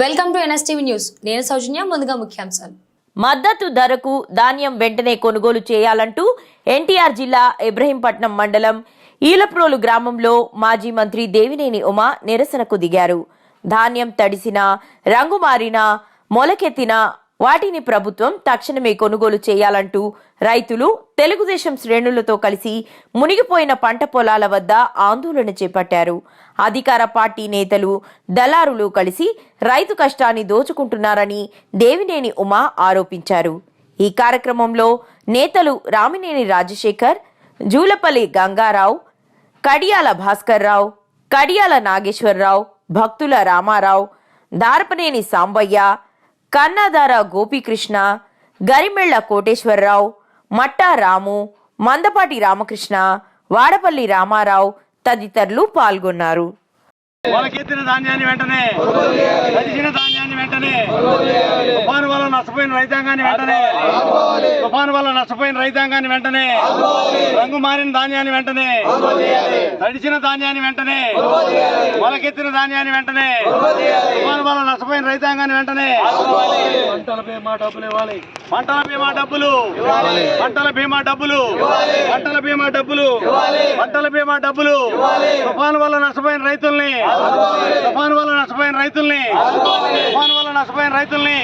Welcome to NSTV news. నేను సౌజన్య ముందుగా ముఖ్యాంశాలు. మద్దతు ధరకు ధాన్యం వెంటనే కొనుగోలు చేయాలంటూ ఎన్టీఆర్ జిల్లా ఇబ్రహీంపట్నం మండలం ఈలప్రోలు గ్రామంలో మాజీ మంత్రి దేవినేని ఉమ నిరసనకు దిగారు. ధాన్యం తడిసిన రంగు మారిన మొలకెత్తిన వాటిని ప్రభుత్వం తక్షణమే కొనుగోలు చేయాలంటూ రైతులు తెలుగుదేశం శ్రేణులతో కలిసి మునిగిపోయిన పంట పొలాల వద్ద ఆందోళన చేపట్టారు. అధికార పార్టీ నేతలు దళారులు కలిసి రైతు కష్టాన్ని దోచుకుంటున్నారని దేవినేని ఉమా ఆరోపించారు. ఈ కార్యక్రమంలో నేతలు రామినేని రాజశేఖర్ జూలపల్లి గంగారావు కడియాల భాస్కర్రావు కడియాల నాగేశ్వరరావు భక్తుల రామారావు దారపనేని సాంబయ్య కన్నాదార గోపీకృష్ణ గరిమెళ్ళ కోటేశ్వరరావు మట్టా రాము మందపాటి రామకృష్ణ వాడపల్లి రామారావు తదితరులు పాల్గొన్నారు. వాళ్ళకెత్తిన ధాన్యాన్ని వెంటనే తడిసిన ధాన్యాన్ని వెంటనే తుఫాను వల్ల నష్టపోయిన రైతాంగాన్ని వెంటనే తుఫాను వల్ల నష్టపోయిన రైతాంగాన్ని వెంటనే రంగు మారిన ధాన్యాన్ని వెంటనే తడిసిన ధాన్యాన్ని వెంటనే మొలకెత్తిన ధాన్యాన్ని వెంటనే తుఫాను వల్ల నష్టపోయిన రైతాంగాన్ని వెంటనే. పంటల బీమా డబ్బులు ఇవ్వాలి. పంటల బీమా డబ్బులు. పంటల బీమా డబ్బులు. పంటల బీమా డబ్బులు. పంటల బీమా డబ్బులు. తుఫాను వల్ల నష్టపోయిన రైతుల్ని. తుఫాను వల్ల నష్టపోయిన రైతుల్ని. తుఫాను వల్ల నష్టపోయిన రైతుల్ని.